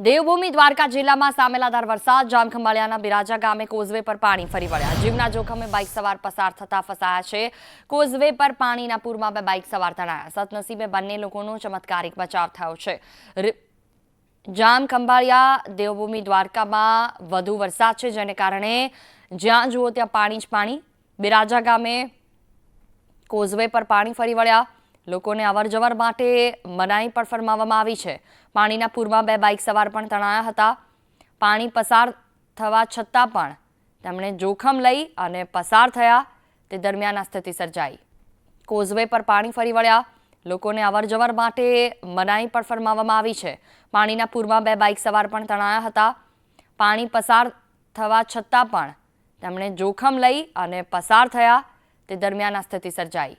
દેવભૂમિ દ્વારકા જિલ્લામાં સામેલાધાર વરસાદ. જામખંભાળિયાના બિરાજા ગામે કોઝવે પર પાણી ફરી વળ્યા. જીવના જોખમે બાઇક સવાર પસાર થતા ફસાયા છે. કોઝવે પર પાણીના પૂરમાં બે બાઇક સવાર તણાયા સદનસીબે બંને લોકોનો ચમત્કારિક બચાવ થયો છે. જામ ખંભાળિયા દેવભૂમિ દ્વારકામાં વધુ વરસાદ છે, જેને કારણે જ્યાં જુઓ ત્યાં પાણી જ પાણી. બિરાજા ગામે કોઝવે પર પાણી ફરી વળ્યા. લોકોને અવરજવર માટે મનાઈ પણ ફરમાવવામાં આવી છે. પાણીના પૂરમાં બે બાઇક સવાર પણ તણાયા હતા. પાણી પસાર થવા છતાં પણ તેમણે જોખમ લઈ અને પસાર થયા. તે દરમિયાન આ સ્થિતિ સર્જાઈ. કોઝવે પર પાણી ફરી વળ્યા. લોકોને અવરજવર માટે મનાઈ પણ ફરમાવવામાં આવી છે. પાણીના પૂરમાં બે બાઇક સવાર પણ તણાયા હતા. પાણી પસાર થવા છતાં પણ તેમણે જોખમ લઈ અને પસાર થયા. તે દરમિયાન આ સ્થિતિ સર્જાઈ.